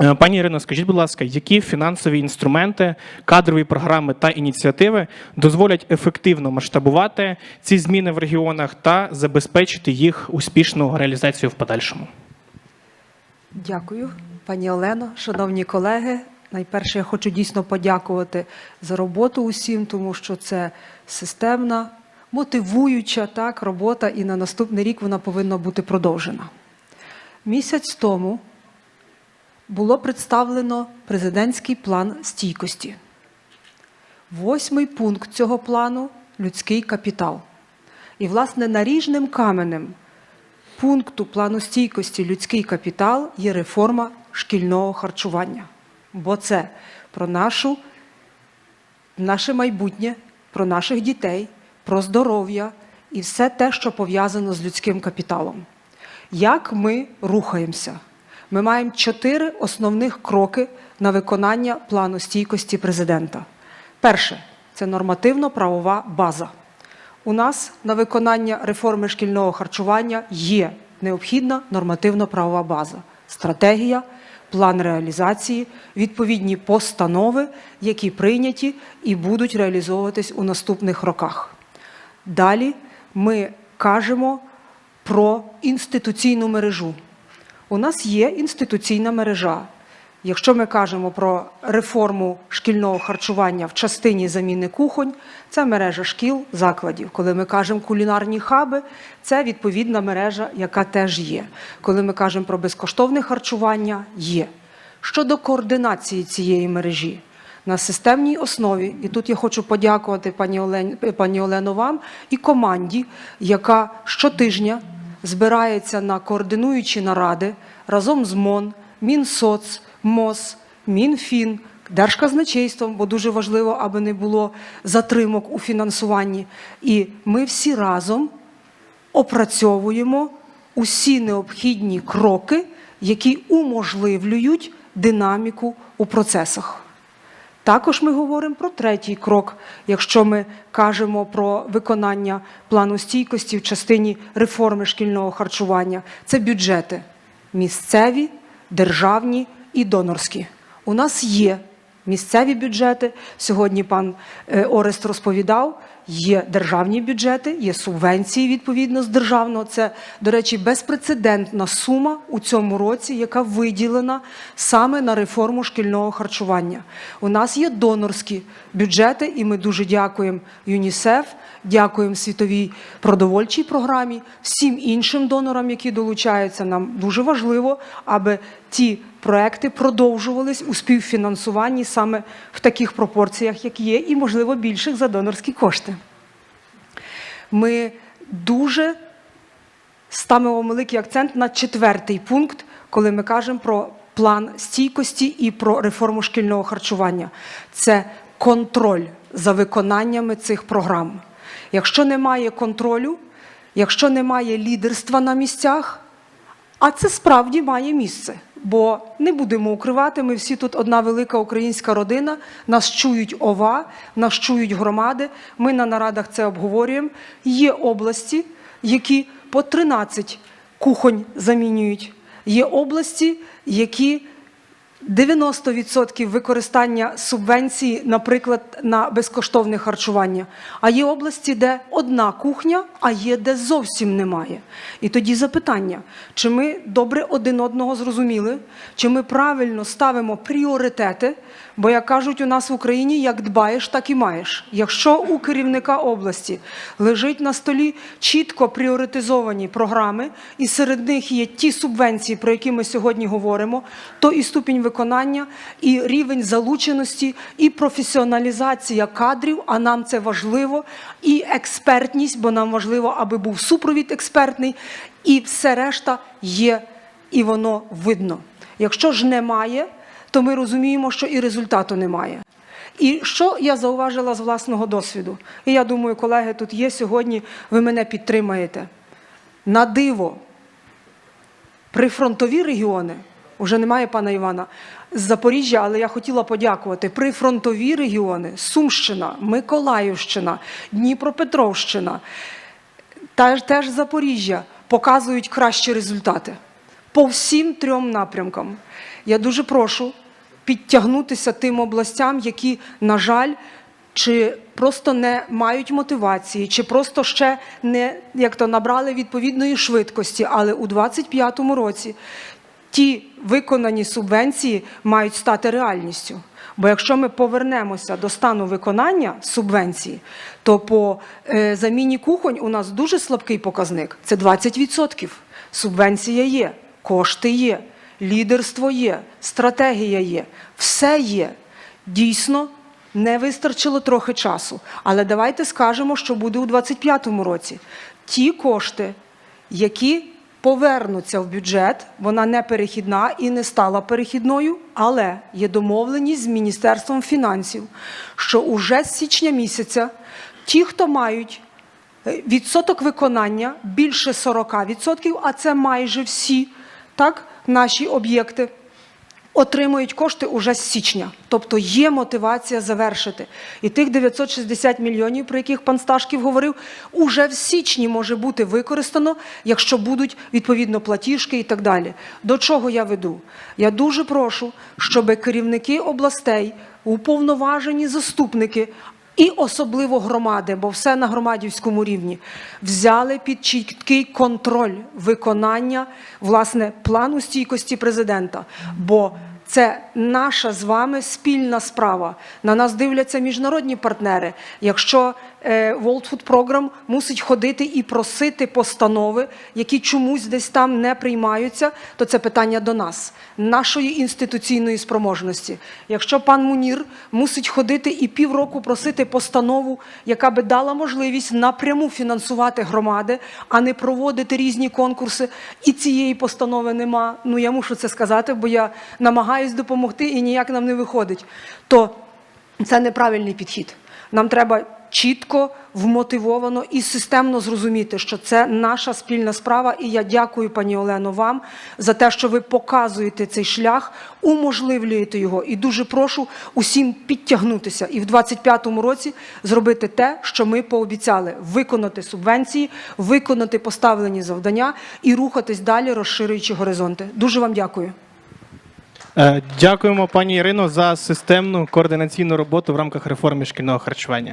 Е, Пані Ірино, скажіть, будь ласка, які фінансові інструменти, кадрові програми та ініціативи дозволять ефективно масштабувати ці зміни в регіонах та забезпечити їх успішну реалізацію в подальшому? Дякую, пані Олено, шановні колеги. Найперше, я хочу дійсно подякувати за роботу усім, тому що це системна, мотивуюча так, робота, і на наступний рік вона повинна бути продовжена. Місяць тому було представлено президентський план стійкості. Восьмий пункт цього плану людський капітал. І, власне, наріжним каменем пункту плану стійкості людський капітал є реформа шкільного харчування. Бо це про нашу, наше майбутнє, про наших дітей, про здоров'я і все те, що пов'язано з людським капіталом. Як ми рухаємося? Ми маємо чотири основних кроки на виконання плану стійкості президента. Перше це нормативно-правова база. У нас на виконання реформи шкільного харчування є необхідна нормативно-правова база, стратегія, план реалізації, відповідні постанови, які прийняті і будуть реалізовуватись у наступних роках. Далі ми кажемо про інституційну мережу. У нас є інституційна мережа. Якщо ми кажемо про реформу шкільного харчування в частині заміни кухонь, це мережа шкіл, закладів. Коли ми кажемо кулінарні хаби, це відповідна мережа, яка теж є. Коли ми кажемо про безкоштовне харчування, є. Щодо координації цієї мережі, на системній основі, і тут я хочу подякувати пані Олені, пані Олено вам і команді, яка щотижня збирається на координуючі наради разом з МОН, Мінсоц, МОЗ, Мінфін, Держказначейством, бо дуже важливо, аби не було затримок у фінансуванні. І ми всі разом опрацьовуємо усі необхідні кроки, які уможливлюють динаміку у процесах. Також ми говоримо про третій крок, якщо ми кажемо про виконання плану стійкості в частині реформи шкільного харчування. Це бюджети місцеві, державні і донорські. У нас є місцеві бюджети. Сьогодні пан е, Орест розповідав. Є державні бюджети, є субвенції відповідно з державного. Це, до речі, безпрецедентна сума у цьому році, яка виділена саме на реформу шкільного харчування. У нас є донорські бюджети, і ми дуже дякуємо ЮНІСЕФ, дякуємо світовій продовольчій програмі, всім іншим донорам, які долучаються. Нам дуже важливо, аби ті проекти продовжувались у співфінансуванні саме в таких пропорціях, як є, і, можливо, більших за донорські кошти. Ми дуже ставимо великий акцент на четвертий пункт, коли ми кажемо про план стійкості і про реформу шкільного харчування. Це контроль за виконаннями цих програм. Якщо немає контролю, якщо немає лідерства на місцях, а це справді має місце. Бо не будемо укривати, ми всі тут одна велика українська родина, нас чують ова, нас чують громади. Ми на нарадах це обговорюємо. Є області, які по 13 кухонь замінюють. Є області, які 90% використання субвенції, наприклад, на безкоштовне харчування. А є області, де одна кухня, а є де зовсім немає. І тоді запитання: чи ми добре один одного зрозуміли, чи ми правильно ставимо пріоритети? Бо як кажуть у нас в Україні, як дбаєш, так і маєш. Якщо у керівника області лежить на столі чітко пріоритизовані програми, і серед них є ті субвенції, про які ми сьогодні говоримо, то і ступінь виконання, і рівень залученості, і професіоналізація кадрів, а нам це важливо, і експертність, бо нам важливо, аби був супровід експертний, і все решта є, і воно видно. Якщо ж немає, то ми розуміємо, що і результату немає. І що я зауважила з власного досвіду? І я думаю, колеги, тут є сьогодні, ви мене підтримаєте. На диво, прифронтові регіони, вже немає пана Івана, з Запоріжжя, але я хотіла подякувати. Прифронтові регіони, Сумщина, Миколаївщина, Дніпропетровщина, теж, теж Запоріжжя показують кращі результати по всім трьом напрямкам. я дуже прошу підтягнутися тим областям, які, на жаль, чи просто не мають мотивації, чи просто ще не як то набрали відповідної швидкості, але у 2025 році ті виконані субвенції мають стати реальністю. Бо якщо ми повернемося до стану виконання субвенції, то по е, заміні кухонь у нас дуже слабкий показник це 20%. Субвенція є, кошти є, лідерство є, стратегія є, все є. Дійсно, не вистачило трохи часу. Але давайте скажемо, що буде у 2025 році. Ті кошти, які повернуться в бюджет, вона не перехідна і не стала перехідною, але є домовленість з Міністерством фінансів, що уже з січня місяця ті, хто мають е, відсоток виконання більше 40%, а це майже всі так, наші об'єкти отримують кошти уже з січня. Тобто є мотивація завершити. І тих 960 мільйонів, про яких пан Сташків говорив, уже в січні може бути використано, якщо будуть відповідно платіжки і так далі. До чого я веду? Я дуже прошу, щоб керівники областей, уповноважені заступники, і особливо громади, бо все на громадівському рівні, взяли під чіткий контроль виконання власне плану стійкості президента. Бо це наша з вами спільна справа. На нас дивляться міжнародні партнери. Якщо World Food Program мусить ходити і просити постанови, які чомусь десь там не приймаються, то це питання до нас, нашої інституційної спроможності. Якщо пан Мунір мусить ходити і півроку просити постанову, яка би дала можливість напряму фінансувати громади, а не проводити різні конкурси, і цієї постанови нема. Ну я мушу це сказати, бо я намагаюсь допомогти і ніяк нам не виходить. То це неправильний підхід. Нам треба чітко, вмотивовано і системно зрозуміти, що це наша спільна справа. І я дякую, пані Олено, вам за те, що ви показуєте цей шлях, уможливлюєте його. І дуже прошу усім підтягнутися і в 25-му році зробити те, що ми пообіцяли: виконати субвенції, виконати поставлені завдання і рухатись далі, розширюючи горизонти. Дуже вам дякую. Е, Дякуємо, пані Ірино, за системну координаційну роботу в рамках реформи шкільного харчування.